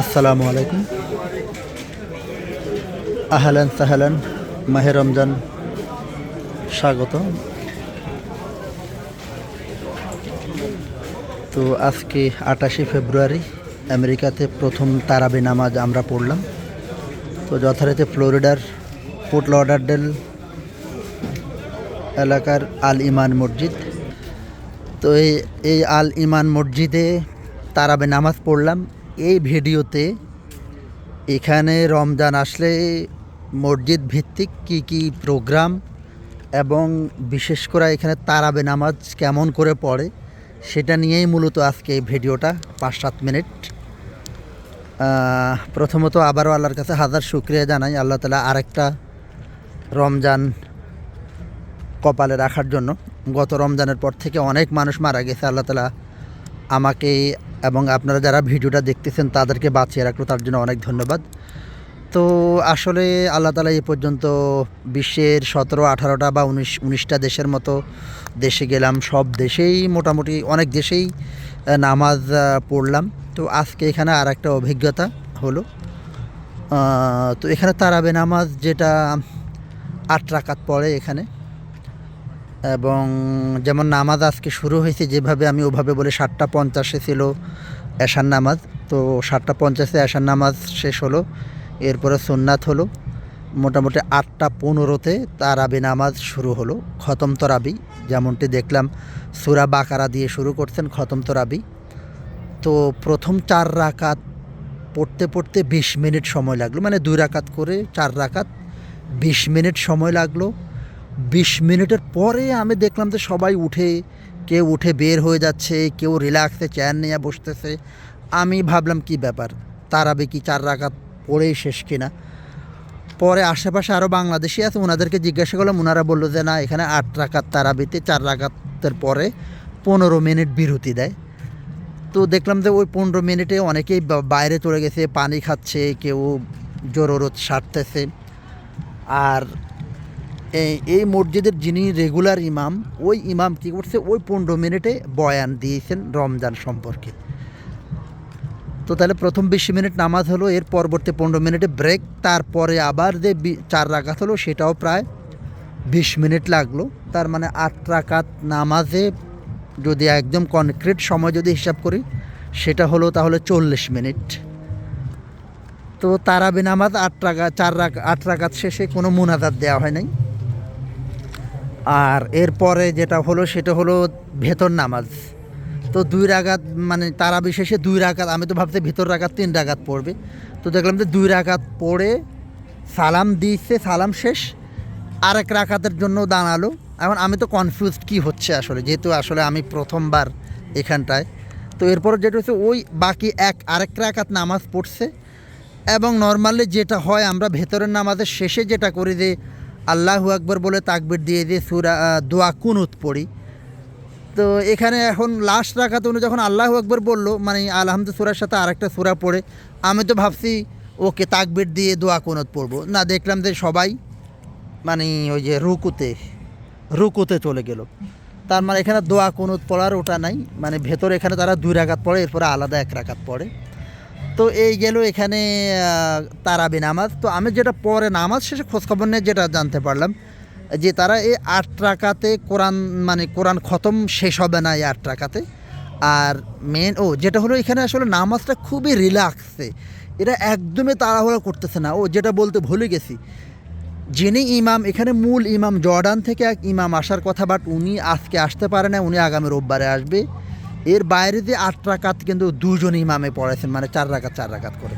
আসসালামু আলাইকুম। আহলান সাহালান, মাহে রমজান, স্বাগত। তো আজকে আটাশে ফেব্রুয়ারি, আমেরিকাতে প্রথম তারাবি নামাজ আমরা পড়লাম। তো যথারীতি ফ্লোরিডার পোর্ট লডারডেল এলাকার আল ইমান মসজিদ। তো এই এই আল ইমান মসজিদে তারাবে নামাজ পড়লাম। এই ভিডিওতে এখানে রমজান আসলে মসজিদ ভিত্তিক কি কি প্রোগ্রাম এবং বিশেষ করে এখানে তারাবে নামাজ কেমন করে পড়ে সেটা নিয়েই মূলত আজকে এই ভিডিওটা পাঁচ সাত মিনিট প্রথমত আবারও আল্লাহর কাছে হাজার শুক্রিয়া জানাই, আল্লাহ তালা আরেকটা রমজান কপালে রাখার জন্য। গত রমজানের পর থেকে অনেক মানুষ মারা গেছে, আল্লাহ তালা আমাকে এবং আপনারা যারা ভিডিওটা দেখতেছেন তাদেরকে বাঁচিয়ে রাখল, তার জন্য অনেক ধন্যবাদ। তো আসলে আল্লাহ তালা এ পর্যন্ত বিশ্বের সতেরো, আঠারোটা বা উনিশ, উনিশটা দেশের মতো দেশে গেলাম। সব দেশেই মোটামুটি অনেক দেশেই নামাজ পড়লাম। তো আজকে এখানে আর একটা অভিজ্ঞতা হলো তো এখানে তারাবে নামাজ যেটা আট রাকাত পড়ে এখানে। এবং যেমন নামাজ আজকে শুরু হয়েছে, যেভাবে আমি ওভাবে বলে সাতটা পঞ্চাশে ছিল এশান নামাজ। তো সাতটা পঞ্চাশে এশান নামাজ শেষ হলো, এরপরে সুন্নাত হলো। মোটামুটি আটটা পনেরোতে তারাবি নামাজ শুরু হলো, খতম তরাবি। যেমনটি দেখলাম, সুরা বাকারা দিয়ে শুরু করছেন খতম তরাবি। তো প্রথম চার রাকাত পড়তে পড়তে বিশ মিনিট সময় লাগল মানে দুই রাকাত করে চার রাকাত বিশ মিনিট সময় লাগল। বিশ মিনিটের পরে আমি দেখলাম যে সবাই উঠে, কেউ উঠে বের হয়ে যাচ্ছে, কেউ রিল্যাক্সে চেয়ার নিয়ে বসতেছে। আমি ভাবলাম, কি ব্যাপার? তারাবে কি চার রাকাত পড়েই শেষ কিনা পরে আশেপাশে আরও বাংলাদেশি আছে ওনাদেরকে জিজ্ঞাসা করলাম ওনারা বলল যে, না, এখানে আট রাকাত তারাবিতে চার রাকাতের পরে পনেরো মিনিট বিরতি দেয়। তো দেখলাম যে ওই পনেরো মিনিটে অনেকেই বাইরে চলে গেছে, পানি খাচ্ছে, কেউ জোররত সারতেছে। আর এই মসজিদের যিনি রেগুলার ইমাম, ওই ইমাম কী করছে? ওই পনেরো মিনিটে বয়ান দিয়েছেন রমজান সম্পর্কে। তো তাহলে প্রথম বিশ মিনিট নামাজ হলো, এর পরবর্তী পনেরো মিনিটে ব্রেক তারপরে আবার যে চার রাকাত হলো, সেটাও প্রায় বিশ মিনিট লাগল। তার মানে আট রাকাত নামাজে যদি একদম কনক্রিট সময় যদি হিসাব করি, সেটা হলো তাহলে চল্লিশ মিনিট। তো তারাবি নামাজ আট টাকা চার রাকা আট রাকাত শেষে কোনো মুনাজাত দেওয়া হয় নাই। আর এরপরে যেটা হলো, সেটা হলো ভেতর নামাজ। তো দুই রাগাত মানে তারা বিশেষে দুই রাগাত আমি তো ভাবছি ভেতর রাগাত তিন রাগাত পড়বে। তো দেখলাম যে দুই রাগাত পড়ে সালাম দিচ্ছে সালাম শেষ। আরেক রাকাতের জন্য দাঁড়াল। এখন আমি তো কনফিউজড কী হচ্ছে আসলে, যেহেতু আসলে আমি প্রথমবার এখানটায়। তো এরপর যেটা হচ্ছে, ওই বাকি এক, আরেক রাকাত নামাজ পড়ছে। এবং নর্মালি যেটা হয়, আমরা ভেতরের নামাজের শেষে যেটা করি যে আল্লাহু আকবর বলে তাকবির দিয়ে দিয়ে সুরা দোয়া কুনুত পড়ি। তো এখানে এখন লাস্ট রাখাতে উনি যখন আল্লাহু আকবর বলল মানে আলহামদু সুরার সাথে আরেকটা সুরা পড়ে, আমি তো ভাবছি, ওকে তাকবির দিয়ে দোয়া কুনুত পড়ব। না, দেখলাম যে সবাই মানে ওই যে রুকুতে রুকুতে চলে গেল। তার মানে এখানে দোয়া কুনুত পড়ার ওটা নাই মানে ভেতরে এখানে তারা দুই রাকাত পড়ে, এরপরে আলাদা এক রাকাত পড়ে। তো এই গেল এখানে তারাবি নামাজ। তো আমি যেটা পরে নামাজ শেষে খোঁজখবর নিয়ে যেটা জানতে পারলাম, যে তারা এই আট টাকাতে কোরআন মানে কোরআন খতম শেষ হবে না এই আট টাকাতে আর মেন ও, যেটা হলো এখানে আসলে নামাজটা খুবই রিল্যাক্সে এরা একদমই তাড়াহুড়া করতেছে না। ও, যেটা বলতে ভুলে গেছি। যিনি ইমাম, এখানে মূল ইমাম জর্ডান থেকে এক ইমাম আসার কথা, বাট উনি আজকে আসতে পারে না, উনি আগামী রোববারে আসবে। এর বাইরে যে আট রাকাত কিন্তু দুজন ইমামে পড়াইছেন মানে চার রাকাত চার রাকাত করে।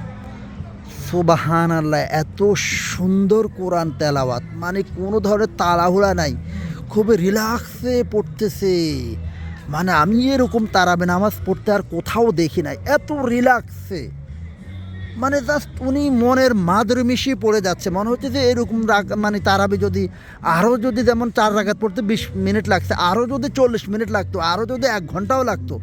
সোবাহান আল্লাহ এত সুন্দর কোরআন তেলাওয়াত। মানে কোনো ধরনের তাড়াহুড়া নাই। খুবই রিল্যাক্সে পড়তেছে। মানে আমি এরকম তারাবে নামাজ পড়তে আর কোথাও দেখি নাই। এত রিল্যাক্সে। মানে জাস্ট উনি মনের মাদুর মিশিয়ে পড়ে যাচ্ছে। মনে হচ্ছে যে এরকম রাগ মানে তারাবি যদি আরও যদি যেমন চার রাগাত পড়তে বিশ মিনিট লাগছে আরও যদি চল্লিশ মিনিট লাগতো আরও যদি এক ঘন্টাও লাগতো,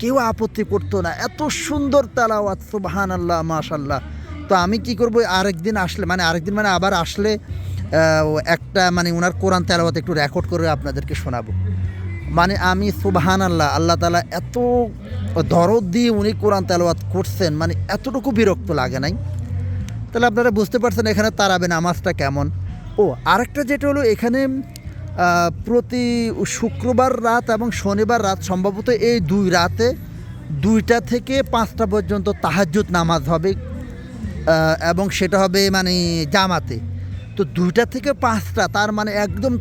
কেউ আপত্তি করতো না। এত সুন্দর তালাওয়াত সুবাহান আল্লাহ মাশাল্লাহ তো আমি কি করব, আরেকদিন আসলে মানে আরেকদিন মানে আবার আসলে একটা মানে ওনার কোরআন তেলাওয়াত একটু রেকর্ড করে আপনাদেরকে শোনাবো। মানে আমি সুবাহান আল্লাহ আল্লাহ তালা এত দরদ দিয়ে উনি কোরআন তেলাওয়াত করছেন মানে এতটুকু বিরক্ত লাগে নাই। তাহলে আপনারা বুঝতে পারছেন এখানে তারাবে নামাজটা কেমন। ও, আরেকটা যেটা হলো এখানে প্রতি শুক্রবার রাত এবং শনিবার রাত সম্ভবত এই দুই রাতে দুইটা থেকে পাঁচটা পর্যন্ত তাহাজ্জুদ নামাজ হবে এবং সেটা হবে মানে জামাতে। তো দুইটা থেকে পাঁচটা, তার মানে একদম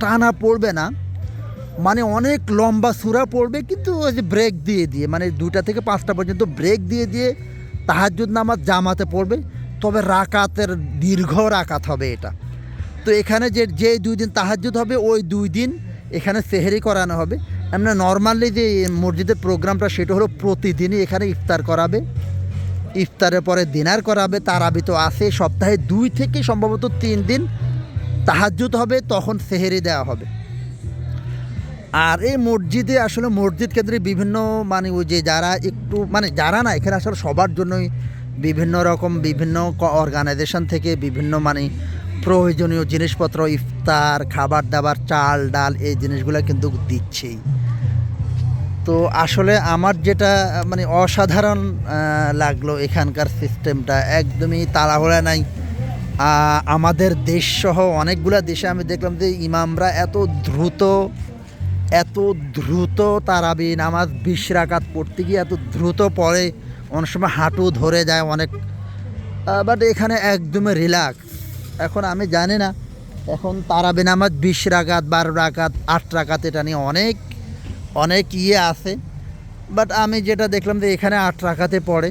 টানা পড়বে না। মানে অনেক লম্বা সুরা পড়বে, কিন্তু ওই যে ব্রেক দিয়ে দিয়ে মানে দুইটা থেকে পাঁচটা পর্যন্ত ব্রেক দিয়ে দিয়ে তাহাজ্জুদ নামাজ জামাতে পড়বে, তবে রাকাতের দীর্ঘ রাকাত হবে এটা। তো এখানে যে যে দুই দিন তাহাজ্জুদ হবে, ওই দুই দিন এখানে সেহেরি করানো হবে। এমনি নর্মালি যে মসজিদের প্রোগ্রামটা সেটা হলো প্রতিদিনই এখানে ইফতার করাবে। ইফতারের পরে ডিনার করাবে তারাবি তো আছে, সপ্তাহে দুই থেকে সম্ভবত তিন দিন তাহাজ্জুদ হবে, তখন সেহেরি দেওয়া হবে। আর এই মসজিদে আসলে মসজিদ কেন্দ্রে বিভিন্ন মানে ওই যে যারা একটু মানে যারা না, এখানে আসলে সবার জন্যই বিভিন্ন রকম, বিভিন্ন অর্গানাইজেশন থেকে বিভিন্ন মানে প্রয়োজনীয় জিনিসপত্র, ইফতার, খাবার দাবার, চাল, ডাল, এই জিনিসগুলো কিন্তু দিচ্ছেই। তো আসলে আমার যেটা মানে অসাধারণ লাগল এখানকার সিস্টেমটা, একদমই তাড়াহুড়া নাই। আমাদের দেশ সহ অনেকগুলা দেশে আমি দেখলাম যে ইমামরা এত দ্রুত এত দ্রুত তারাবি নামাজ বিশ রাকাত পড়তে গিয়ে এত দ্রুত পড়ে, অনেক সময় হাঁটু ধরে যায় অনেক। বাট এখানে একদমই রিল্যাক্স এখন আমি জানি না, এখন তারাবি নামাজ বিশ রাকাত, বারো রাকাত, আট রাকাত এটা নিয়ে অনেক অনেক ইয়ে আছে। বাট আমি যেটা দেখলাম যে এখানে আট রাকাতে পড়ে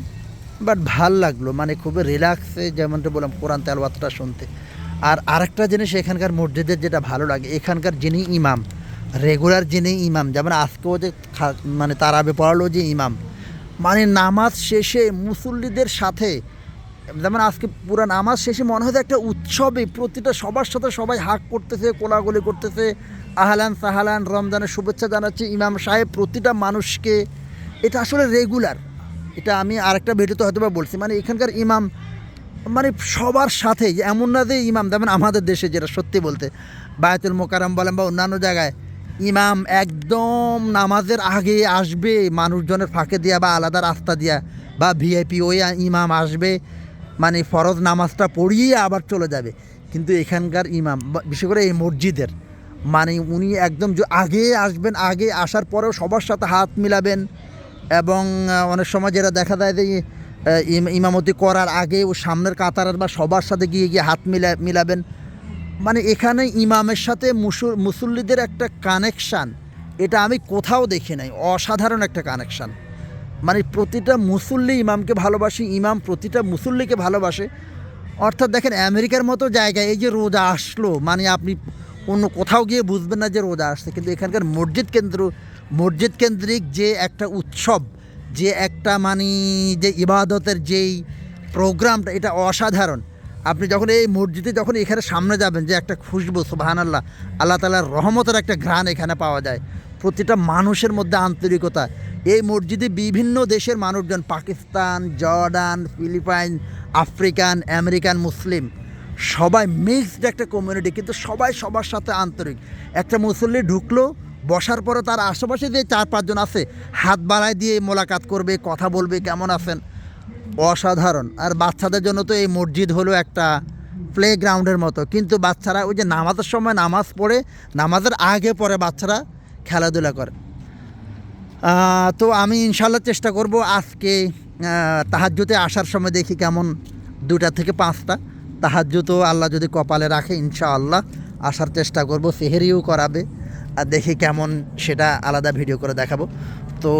বাট ভালো লাগল মানে খুবই রিল্যাক্সে যেমনটা বললাম কোরআন তেলওয়াতটা শুনতে। আর আরেকটা জিনিস এখানকার মসজিদের যেটা ভালো লাগে, এখানকার যিনি ইমাম রেগুলার যিনি ইমাম, যেমন আজকেও যে মানে তারাবে পড়ালো যে ইমাম মানে নামাজ শেষে মুসল্লিদের সাথে, যেমন আজকে পুরো নামাজ শেষে মনে হয় একটা উৎসবে প্রতিটা সবার সাথে সবাই হাক করতেছে কোলাগুলি করতেছে। আহলান সাহালান, রমজানের শুভেচ্ছা জানাচ্ছে ইমাম সাহেব, প্রতিটা মানুষকে। এটা আসলে রেগুলার এটা আমি আরেকটা ভিডিওতে হয়তো বা বলছি মানে এখানকার ইমাম মানে সবার সাথে এমন না যে ইমাম, যেমন আমাদের দেশে যেটা সত্যি বলতে, বায়তুল মোকারম বলেন বা অন্যান্য জায়গায় ইমাম একদম নামাজের আগে আসবে, মানুষজনের ফাঁকে দিয়া বা আলাদা রাস্তা দিয়া বা ভিআইপি ওই ইমাম আসবে মানে ফরজ নামাজটা পড়িয়ে আবার চলে যাবে। কিন্তু এখানকার ইমাম বিশেষ করে এই মসজিদের মানে উনি একদম আগে আসবেন, আগে আসার পরেও সবার সাথে হাত মিলাবেন এবং অনেক সময় যেটা দেখা যায় যে ইম- ইমামতি করার আগে ও সামনের কাতারের বা সবার সাথে গিয়ে গিয়ে হাত মিলা, মিলাবেন। মানে এখানে ইমামের সাথে মুসুর মুসল্লিদের একটা কানেকশান এটা আমি কোথাও দেখি নাই, অসাধারণ একটা কানেকশান মানে প্রতিটা মুসল্লি ইমামকে ভালোবাসে, ইমাম প্রতিটা মুসল্লিকে ভালোবাসে। অর্থাৎ দেখেন, আমেরিকার মতো জায়গায় এই যে রোজা আসলো মানে আপনি অন্য কোথাও গিয়ে বুঝবেন না যে রোজা আসছে, কিন্তু এখানকার মসজিদ কেন্দ্র, মসজিদ কেন্দ্রিক যে একটা উৎসব, যে একটা মানে যে ইবাদতের যেই প্রোগ্রামটা এটা অসাধারণ। আপনি যখন এই মসজিদে যখন এখানে সামনে যাবেন যে একটা খুশবু সুবাহান আল্লাহ আল্লাহ তালার রহমতের একটা ঘ্রাণ এখানে পাওয়া যায়। প্রতিটা মানুষের মধ্যে আন্তরিকতা। এই মসজিদে বিভিন্ন দেশের মানুষজন, Pakistan, Jordan, Philippine, African, American, Muslim, সবাই মিক্সড একটা কমিউনিটি কিন্তু সবাই সবার সাথে আন্তরিক। একটা মুসল্লি ঢুকলো, বসার পরে তার আশেপাশে যে চার পাঁচজন আছে, হাত বাড়ায় দিয়ে মোলাকাত করবে, কথা বলবে, কেমন আছেন? অসাধারণ। আর বাচ্চাদের জন্য তো এই মসজিদ হলো একটা প্লে গ্রাউন্ডের মতো। কিন্তু বাচ্চারা ওই যে নামাজের সময় নামাজ পড়ে, নামাজের আগে পরে বাচ্চারা খেলাধুলা করে। তো আমি ইনশাল্লাহ চেষ্টা করব আজকে তাহাজ্যতে আসার সময় দেখি কেমন দুটা থেকে পাঁচটা। তাহাজ্যুতও আল্লাহ যদি কপালে রাখে, ইনশাআল্লাহ আসার চেষ্টা করব, সেহেরিও করাবে। আর দেখি কেমন সেটা আলাদা ভিডিও করে দেখাবো। তো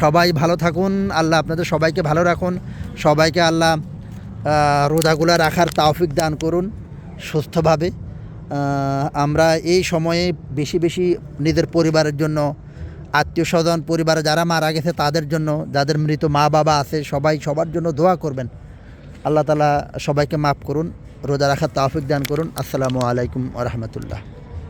সবাই ভালো থাকুন, আল্লাহ আপনাদের সবাইকে ভালো রাখুন, সবাইকে আল্লাহ রোজাগুলা রাখার তাওফিক দান করুন সুস্থভাবে। আমরা এই সময়ে বেশি বেশি নিজের পরিবারের জন্য আত্মীয় স্বজন পরিবারে যারা মারা গেছে তাদের জন্য, যাদের মৃত মা বাবা আছে, সবাই সবার জন্য দোয়া করবেন। আল্লাহ তালা সবাইকে মাফ করুন, রোজা রাখার তাওফিক দান করুন। আসসালামু আলাইকুম রহমতুল্লাহ।